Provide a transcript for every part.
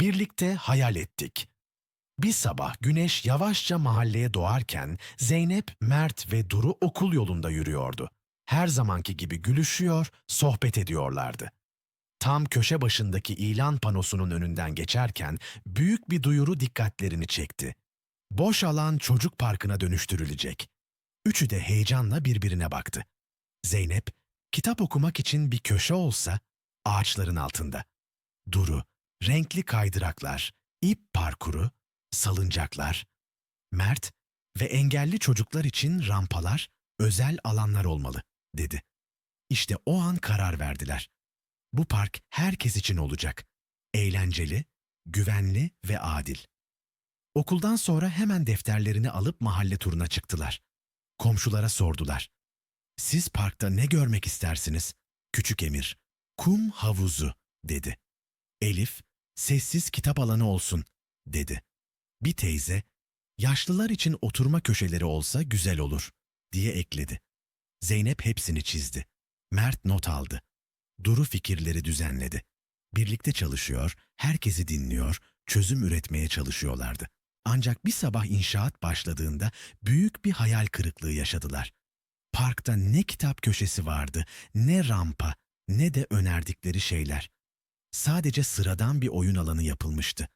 Birlikte hayal ettik. Bir sabah güneş yavaşça mahalleye doğarken Zeynep, Mert ve Duru okul yolunda yürüyordu. Her zamanki gibi gülüşüyor, sohbet ediyorlardı. Tam köşe başındaki ilan panosunun önünden geçerken büyük bir duyuru dikkatlerini çekti. Boş alan çocuk parkına dönüştürülecek. Üçü de heyecanla birbirine baktı. Zeynep, kitap okumak için bir köşe olsa ağaçların altında. Duru, renkli kaydıraklar, ip parkuru, salıncaklar. Mert ve engelli çocuklar için rampalar, özel alanlar olmalı, dedi. İşte o an karar verdiler. Bu park herkes için olacak. Eğlenceli, güvenli ve adil. Okuldan sonra hemen defterlerini alıp mahalle turuna çıktılar. Komşulara sordular. Siz parkta ne görmek istersiniz? Küçük Emir, kum havuzu, dedi. Elif, sessiz kitap alanı olsun, dedi. Bir teyze, yaşlılar için oturma köşeleri olsa güzel olur, diye ekledi. Zeynep hepsini çizdi. Mert not aldı. Duru fikirleri düzenledi. Birlikte çalışıyor, herkesi dinliyor, çözüm üretmeye çalışıyorlardı. Ancak bir sabah inşaat başladığında büyük bir hayal kırıklığı yaşadılar. Parkta ne kitap köşesi vardı, ne rampa, ne de önerdikleri şeyler. Sadece sıradan bir oyun alanı yapılmıştı.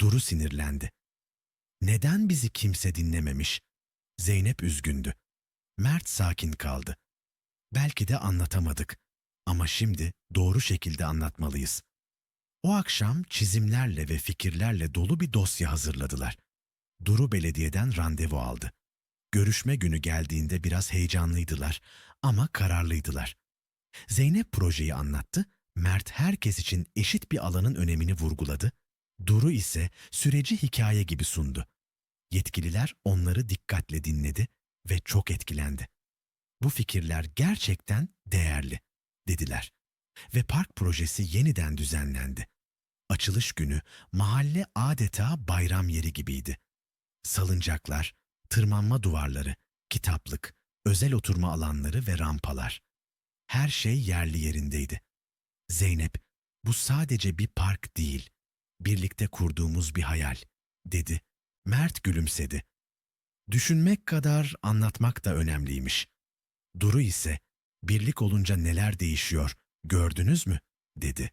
Duru sinirlendi. Neden bizi kimse dinlememiş? Zeynep üzgündü. Mert sakin kaldı. Belki de anlatamadık. Ama şimdi doğru şekilde anlatmalıyız. O akşam çizimlerle ve fikirlerle dolu bir dosya hazırladılar. Duru belediyeden randevu aldı. Görüşme günü geldiğinde biraz heyecanlıydılar ama kararlıydılar. Zeynep projeyi anlattı, Mert herkes için eşit bir alanın önemini vurguladı, Duru ise süreci hikaye gibi sundu. Yetkililer onları dikkatle dinledi ve çok etkilendi. Bu fikirler gerçekten değerli, dediler. Ve park projesi yeniden düzenlendi. Açılış günü mahalle adeta bayram yeri gibiydi. Salıncaklar, tırmanma duvarları, kitaplık, özel oturma alanları ve rampalar. Her şey yerli yerindeydi. Zeynep, bu sadece bir park değil, birlikte kurduğumuz bir hayal, dedi. Mert gülümsedi. Düşünmek kadar anlatmak da önemliymiş. Duru ise, birlik olunca neler değişiyor, gördünüz mü, dedi.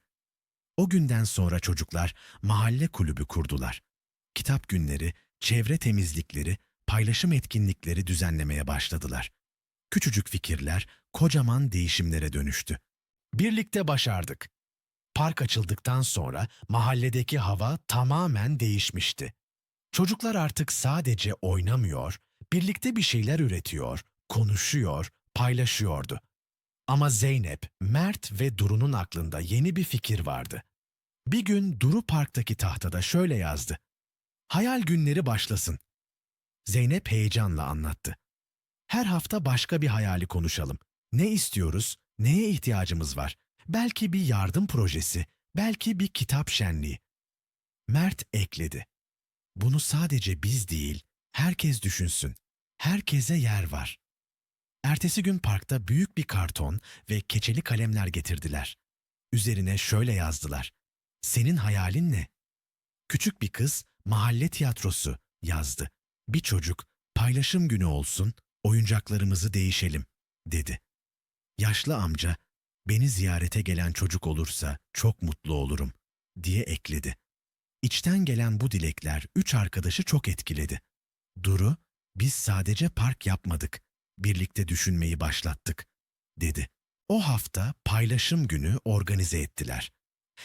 O günden sonra çocuklar mahalle kulübü kurdular. Kitap günleri, çevre temizlikleri, paylaşım etkinlikleri düzenlemeye başladılar. Küçücük fikirler kocaman değişimlere dönüştü. Birlikte başardık. Park açıldıktan sonra mahalledeki hava tamamen değişmişti. Çocuklar artık sadece oynamıyor, birlikte bir şeyler üretiyor, konuşuyor, paylaşıyordu. Ama Zeynep, Mert ve Duru'nun aklında yeni bir fikir vardı. Bir gün Duru parktaki tahtada şöyle yazdı. Hayal günleri başlasın. Zeynep heyecanla anlattı. Her hafta başka bir hayali konuşalım. Ne istiyoruz, neye ihtiyacımız var? Belki bir yardım projesi, belki bir kitap şenliği. Mert ekledi. Bunu sadece biz değil, herkes düşünsün. Herkese yer var. Ertesi gün parkta büyük bir karton ve keçeli kalemler getirdiler. Üzerine şöyle yazdılar. Senin hayalin ne? Küçük bir kız mahalle tiyatrosu yazdı. Bir çocuk paylaşım günü olsun, oyuncaklarımızı değişelim dedi. Yaşlı amca beni ziyarete gelen çocuk olursa çok mutlu olurum diye ekledi. İçten gelen bu dilekler üç arkadaşı çok etkiledi. Duru, biz sadece park yapmadık, birlikte düşünmeyi başlattık, dedi. O hafta paylaşım günü organize ettiler.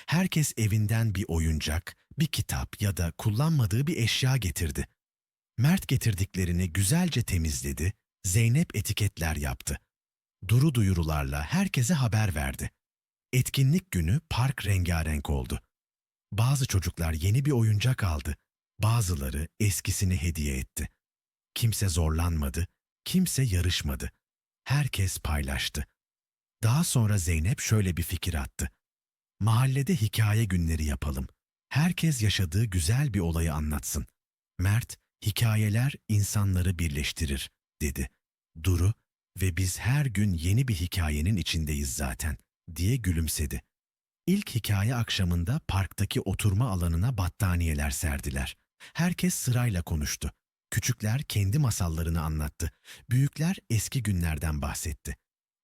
Herkes evinden bir oyuncak, bir kitap ya da kullanmadığı bir eşya getirdi. Mert getirdiklerini güzelce temizledi, Zeynep etiketler yaptı. Duru duyurularla herkese haber verdi. Etkinlik günü park rengarenk oldu. Bazı çocuklar yeni bir oyuncak aldı, bazıları eskisini hediye etti. Kimse zorlanmadı, kimse yarışmadı. Herkes paylaştı. Daha sonra Zeynep şöyle bir fikir attı. Mahallede hikaye günleri yapalım. Herkes yaşadığı güzel bir olayı anlatsın. Mert, hikayeler insanları birleştirir, dedi. Duru, ve biz her gün yeni bir hikayenin içindeyiz zaten, diye gülümsedi. İlk hikaye akşamında parktaki oturma alanına battaniyeler serdiler. Herkes sırayla konuştu. Küçükler kendi masallarını anlattı. Büyükler eski günlerden bahsetti.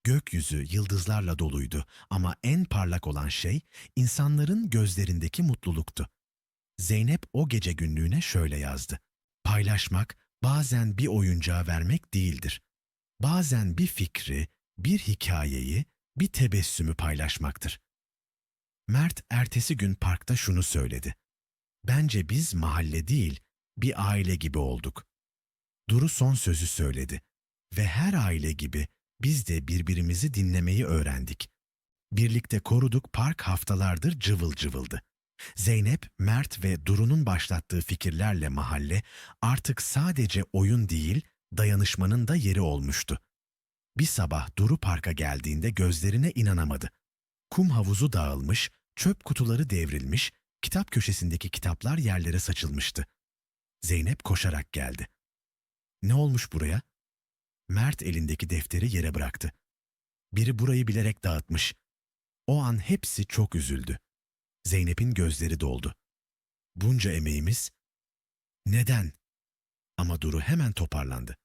Gökyüzü yıldızlarla doluydu ama en parlak olan şey insanların gözlerindeki mutluluktu. Zeynep o gece günlüğüne şöyle yazdı. Paylaşmak bazen bir oyuncağı vermek değildir. Bazen bir fikri, bir hikayeyi, bir tebessümü paylaşmaktır. Mert ertesi gün parkta şunu söyledi. Bence biz mahalle değil, bir aile gibi olduk. Duru son sözü söyledi ve her aile gibi biz de birbirimizi dinlemeyi öğrendik. Birlikte koruduk park haftalardır cıvıl cıvıldı. Zeynep, Mert ve Duru'nun başlattığı fikirlerle mahalle artık sadece oyun değil, dayanışmanın da yeri olmuştu. Bir sabah Duru parka geldiğinde gözlerine inanamadı. Kum havuzu dağılmış, çöp kutuları devrilmiş, kitap köşesindeki kitaplar yerlere saçılmıştı. Zeynep koşarak geldi. Ne olmuş buraya? Mert elindeki defteri yere bıraktı. Biri burayı bilerek dağıtmış. O an hepsi çok üzüldü. Zeynep'in gözleri doldu. Bunca emeğimiz? Neden? Ama Duru hemen toparlandı.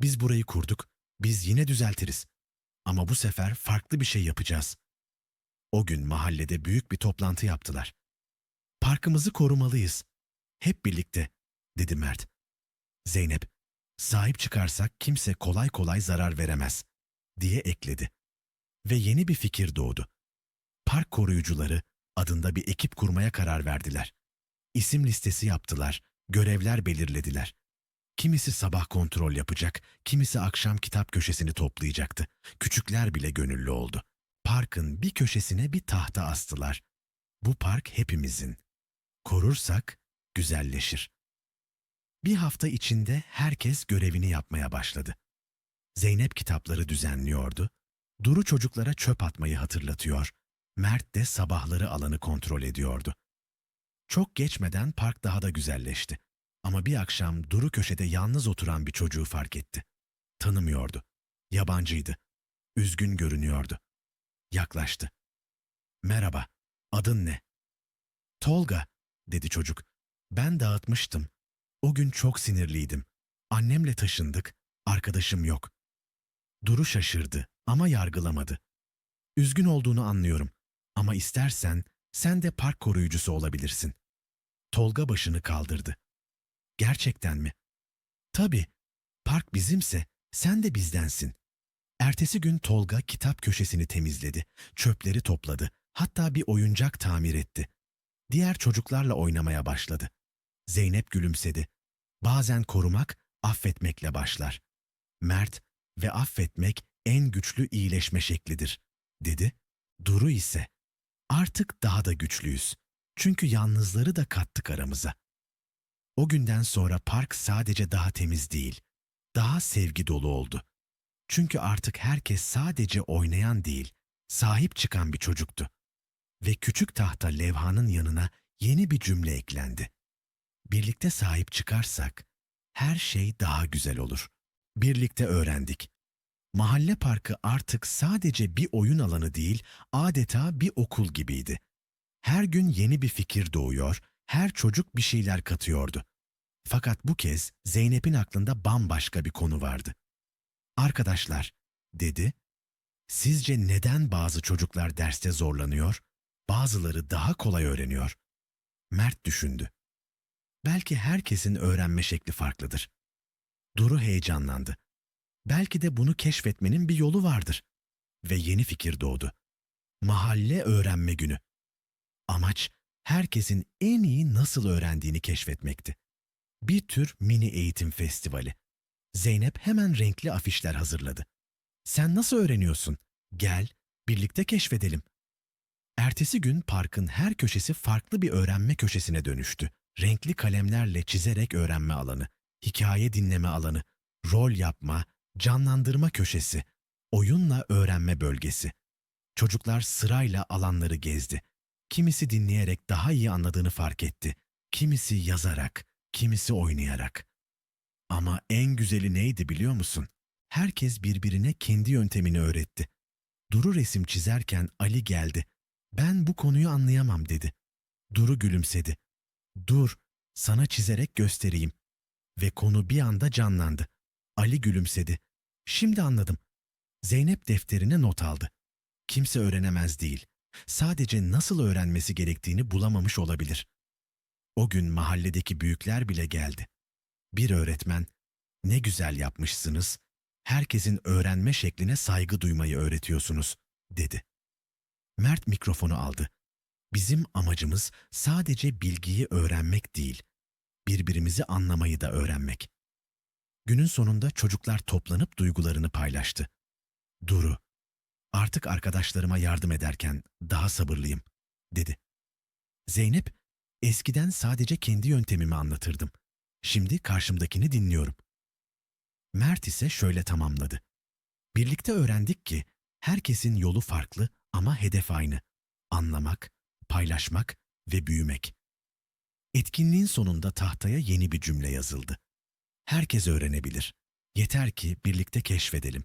Biz burayı kurduk, biz yine düzeltiriz. Ama bu sefer farklı bir şey yapacağız. O gün mahallede büyük bir toplantı yaptılar. Parkımızı korumalıyız. Hep birlikte, dedi Mert. Zeynep, sahip çıkarsak kimse kolay kolay zarar veremez, diye ekledi. Ve yeni bir fikir doğdu. Park koruyucuları adında bir ekip kurmaya karar verdiler. İsim listesi yaptılar, görevler belirlediler. Kimisi sabah kontrol yapacak, kimisi akşam kitap köşesini toplayacaktı. Küçükler bile gönüllü oldu. Parkın bir köşesine bir tahta astılar. Bu park hepimizin. Korursak güzelleşir. Bir hafta içinde herkes görevini yapmaya başladı. Zeynep kitapları düzenliyordu. Duru çocuklara çöp atmayı hatırlatıyor. Mert de sabahları alanı kontrol ediyordu. Çok geçmeden park daha da güzelleşti. Ama bir akşam Duru köşede yalnız oturan bir çocuğu fark etti. Tanımıyordu. Yabancıydı. Üzgün görünüyordu. Yaklaştı. Merhaba, adın ne? Tolga, dedi çocuk. Ben dağıtmıştım. O gün çok sinirliydim. Annemle taşındık, arkadaşım yok. Duru şaşırdı ama yargılamadı. Üzgün olduğunu anlıyorum ama istersen sen de park koruyucusu olabilirsin. Tolga başını kaldırdı. Gerçekten mi? Tabii. Park bizimse sen de bizdensin. Ertesi gün Tolga kitap köşesini temizledi, çöpleri topladı, hatta bir oyuncak tamir etti. Diğer çocuklarla oynamaya başladı. Zeynep gülümsedi. Bazen korumak, affetmekle başlar. Mert ve affetmek en güçlü iyileşme şeklidir, dedi. Duru ise, artık daha da güçlüyüz. Çünkü yalnızları da kattık aramıza. O günden sonra park sadece daha temiz değil, daha sevgi dolu oldu. Çünkü artık herkes sadece oynayan değil, sahip çıkan bir çocuktu. Ve küçük tahta levhanın yanına yeni bir cümle eklendi. Birlikte sahip çıkarsak her şey daha güzel olur. Birlikte öğrendik. Mahalle parkı artık sadece bir oyun alanı değil, adeta bir okul gibiydi. Her gün yeni bir fikir doğuyor, her çocuk bir şeyler katıyordu. Fakat bu kez Zeynep'in aklında bambaşka bir konu vardı. Arkadaşlar, dedi, sizce neden bazı çocuklar derste zorlanıyor, bazıları daha kolay öğreniyor? Mert düşündü. Belki herkesin öğrenme şekli farklıdır. Duru heyecanlandı. Belki de bunu keşfetmenin bir yolu vardır. Ve yeni fikir doğdu. Mahalle öğrenme günü. Amaç herkesin en iyi nasıl öğrendiğini keşfetmekti. Bir tür mini eğitim festivali. Zeynep hemen renkli afişler hazırladı. Sen nasıl öğreniyorsun? Gel, birlikte keşfedelim. Ertesi gün parkın her köşesi farklı bir öğrenme köşesine dönüştü. Renkli kalemlerle çizerek öğrenme alanı, hikaye dinleme alanı, rol yapma, canlandırma köşesi, oyunla öğrenme bölgesi. Çocuklar sırayla alanları gezdi. Kimisi dinleyerek daha iyi anladığını fark etti. Kimisi yazarak, kimisi oynayarak. Ama en güzeli neydi biliyor musun? Herkes birbirine kendi yöntemini öğretti. Duru resim çizerken Ali geldi. Ben bu konuyu anlayamam dedi. Duru gülümsedi. Dur, sana çizerek göstereyim. Ve konu bir anda canlandı. Ali gülümsedi. Şimdi anladım. Zeynep defterine not aldı. Kimse öğrenemez değil. Sadece nasıl öğrenmesi gerektiğini bulamamış olabilir. O gün mahalledeki büyükler bile geldi. Bir öğretmen, ne güzel yapmışsınız, herkesin öğrenme şekline saygı duymayı öğretiyorsunuz, dedi. Mert mikrofonu aldı. Bizim amacımız sadece bilgiyi öğrenmek değil, birbirimizi anlamayı da öğrenmek. Günün sonunda çocuklar toplanıp duygularını paylaştı. Duru, artık arkadaşlarıma yardım ederken daha sabırlıyım, dedi. Zeynep, eskiden sadece kendi yöntemimi anlatırdım. Şimdi karşımdakini dinliyorum. Mert ise şöyle tamamladı. Birlikte öğrendik ki herkesin yolu farklı ama hedef aynı. Anlamak, paylaşmak ve büyümek. Etkinliğin sonunda tahtaya yeni bir cümle yazıldı. Herkes öğrenebilir. Yeter ki birlikte keşfedelim.